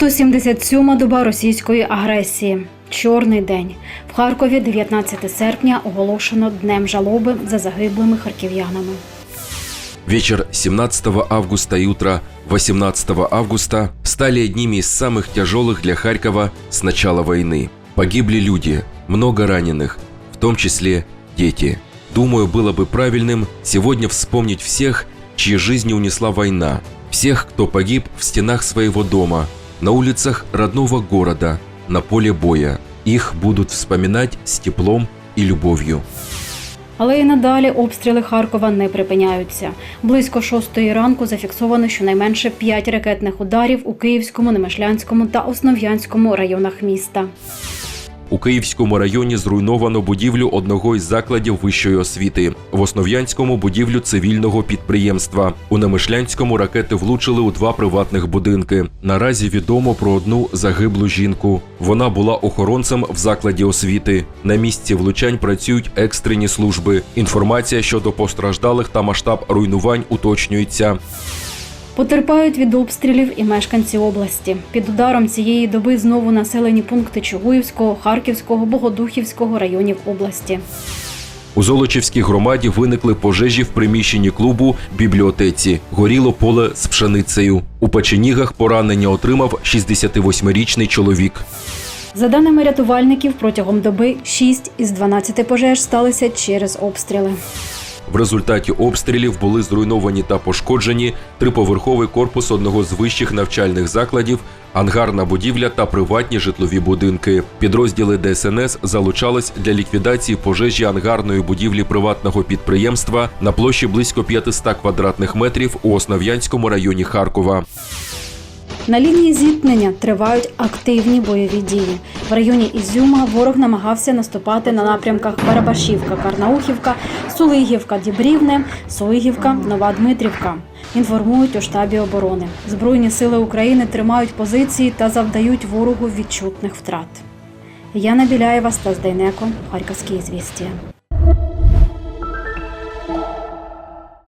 177-ма доба російської агресії. Чорний день. В Харкові 19 серпня оголошено днем жалоби за загиблими харків'янами. Вечер 17 августа и утро 18 августа стали одними из самых тяжелых для Харькова с начала войны. Погибли люди, много раненых, в том числе дети. Думаю, было бы правильным сегодня вспомнить всех, чьи жизни унесла война, всех, кто погиб в стенах своего дома, на улицах родного города, на поле боя. Их будут вспоминать с теплом и любовью. Але і надалі обстріли Харкова не припиняються. Близько шостої ранку зафіксовано щонайменше п'ять ракетних ударів у Київському, Немишлянському та Основ'янському районах міста. У Київському районі зруйновано будівлю одного із закладів вищої освіти. В Основ'янському будівлю цивільного підприємства. У Немишлянському ракети влучили у два приватних будинки. Наразі відомо про одну загиблу жінку. Вона була охоронцем в закладі освіти. На місці влучань працюють екстрені служби. Інформація щодо постраждалих та масштаб руйнувань уточнюється. Потерпають від обстрілів і мешканці області. Під ударом цієї доби знову населені пункти Чугуївського, Харківського, Богодухівського районів області. У Золочівській громаді виникли пожежі в приміщенні клубу бібліотеці. Горіло поле з пшеницею. У печенігах поранення отримав 68-річний чоловік. За даними рятувальників, протягом доби 6 із 12 пожеж сталися через обстріли. В результаті обстрілів були зруйновані та пошкоджені триповерховий корпус одного з вищих навчальних закладів, ангарна будівля та приватні житлові будинки. Підрозділи ДСНС залучались для ліквідації пожежі ангарної будівлі приватного підприємства на площі близько 500 квадратних метрів у Основ'янському районі Харкова. На лінії зіткнення тривають активні бойові дії. В районі Ізюма ворог намагався наступати на напрямках Барабашівка, Карнаухівка, Сулигівка, Дібрівне, Соїгівка, Нова Дмитрівка. Інформують у штабі оборони. Збройні сили України тримають позиції та завдають ворогу відчутних втрат. Яна Біляєва, Стас Дейнеко, Харківські звістія.